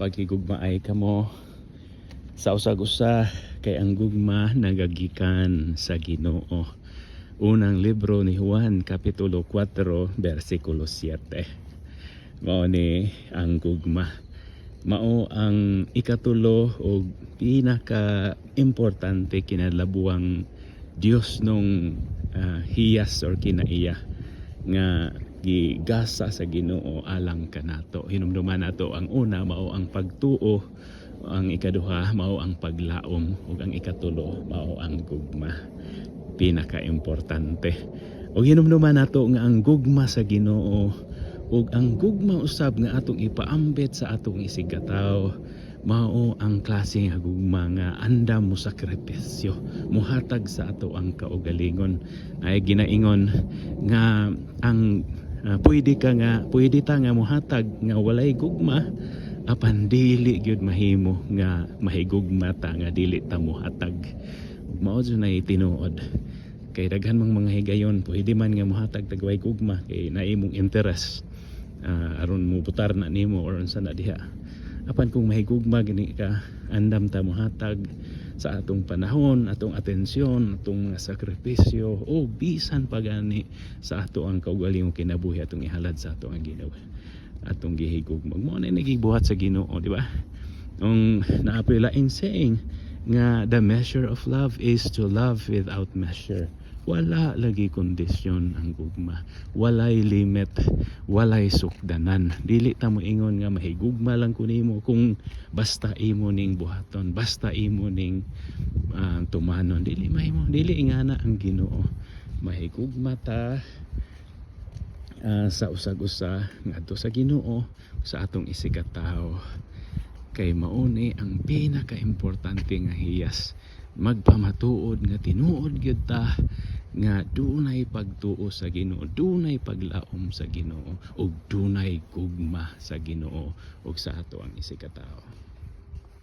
pagkigugmaay kamo sa usag usa kay ang gugma nagagikan sa Ginoo. Unang libro ni Juan kapitulo 4 bersikulo 7. Mao ni ang gugma. Mao ang ikatulo o pinaka importante kinalabuang Dios nung ah, hiyas or kinaiya nga gigasa sa Ginoo alang kanato. Hinumduman nato ang una mao ang pagtuo, ang ikaduha mao ang paglaom ug ang ikatulo mao ang gugma. Pinaka-importante. Ug hinumduman nato nga ang gugma sa Ginoo ug ang gugma usab nga atong ipaambit sa atong isigataw mao ang klase nga gugma nga andam mo sakripisyo muhatag sa ato ang kaugalingon ay ginaingon nga ang ah, pwede ka nga pwede ta nga muhatag nga walay gugma. Apan dili gyud mahimo nga mahigugma ta nga dili ta muhatag. Mao na tinuod. Kay daghan mang mga higayon pwede man nga muhatag tagway gugma kay naimong interest ah, aron mo butar na nimo or unsa na diha apan kung mahigugma gini ka andam ta mohatag sa atong panahon atong atensyon atong mga sakripisyo o bisan pa gani sa ato ang kaugalingong kinabuhi atong ihalad sa ato ang Ginoo atong gihigugma. Mo na nagibuhat sa Ginoo di ba? Ang naapoy laing saying nga the measure of love is to love without measure wala lagi kondisyon ang gugma. Walay limit walay sukdanan. Dili ta mo ingon nga mahigugma lang ko nimo kung basta imo ning buhaton basta imo ning ah, tumanon. Dili mahimo dili ingana ang Ginoo. Mahigugma ta ah, sa usag-usa ngadto sa Ginoo sa atong isikataw kay mauni ang pinaka-importante nga hiyas magpamatuod nga tinuod gyud ta nga dunay pagtuo sa Ginoo dunay paglaom sa Ginoo ug dunay gugma sa Ginoo ug sa ato ang isikataw